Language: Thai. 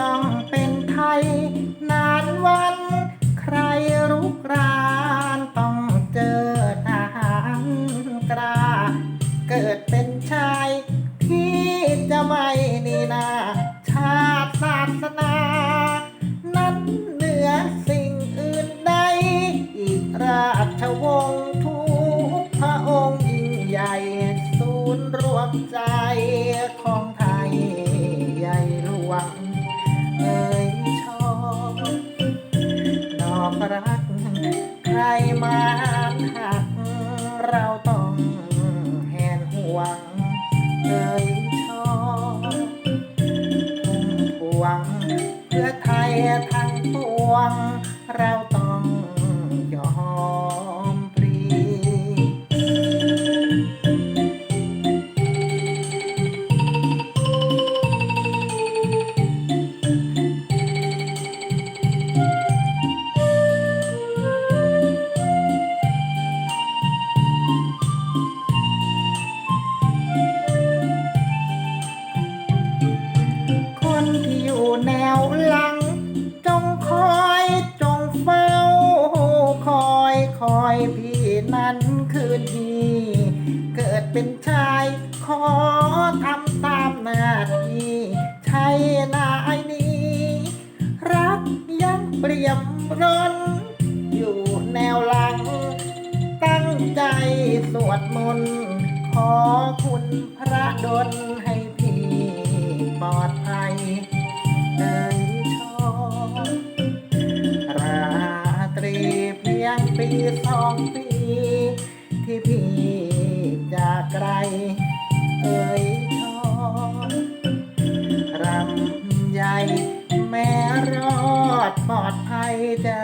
ต้องเป็นไทย นานวัน ใครรุกรานต้องเจอทหารกล้า เกิดเป็นชาย ที่จะไม่นีนาชาติศาสนา นั้นเหนือสิ่งอื่นใด อีกราชวงศ์ทุกพระองค์ยิ่งใหญ่ ศูนย์รวมใจของไทยใหญ่หลวง รัก ใครมาหัก เราต้องแหนห่วงเลยชอบทุ่มพวง เพื่อไทยทั้งปวง เรา หลัง จงคอยจงเฝ้า คอยคอยพี่นั้นคืนดีเกิดเป็นชายขอทำตามหน้าที่ใช่นายนี้ รักยังเปรียมร้น อยู่แนวหลัง ตั้งใจสวดมนต์ขอคุณพระดลให้พี่ปลอด ใหญ่ แม่รอดปลอดภัยจะ